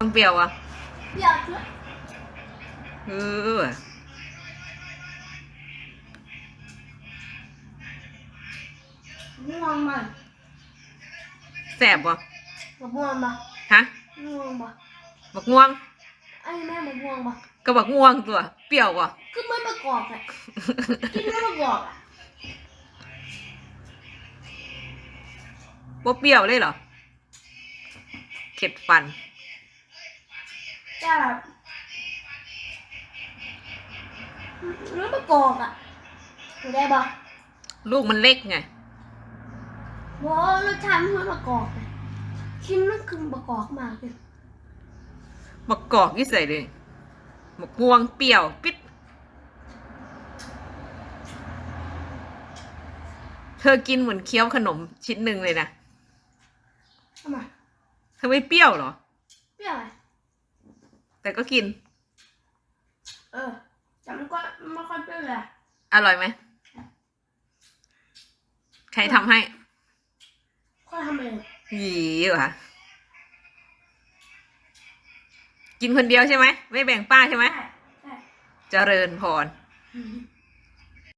ต้องเปรี้ยวอะเปรี้ยวจุดเออง่วงมันแสบบ่มะม่วงปะฮะง่วงปะบักง่วงไอ้แม่มะม่วงปะก็บักง่วงตัวเปรี้ยวบ่คือไม่ประกอบอะกินไม่ประกอบอะบ่เปรี้ยวเลยเหรอเข็ดฟัน แต่แบบไม่ประกอบอะถูกได้ปะลูกมันเล็กไงเพราะรสชาติมันไม่ประกอบอะกินมันคือประกอบมากเลยบักกอกยี่ใส่เลยบักง่วงเปรี้ยวปิด เธอกินเหมือนเคี้ยวขนมชิ้นหนึ่งเลยนะทำไมเธอไม่เปรี้ยวเหรอ เปรี้ยวไหม แต่ก็กิน เออแต่มันก็ไม่ค่อยเปรี้ยวเลยอะอร่อยไหม ใครทำให้ค่อยทำเองหยีว่ะกินคนเดียวใช่ไหม ไม่แบ่งป้าใช่ไหม ใช่ใช่เจริญพร อืม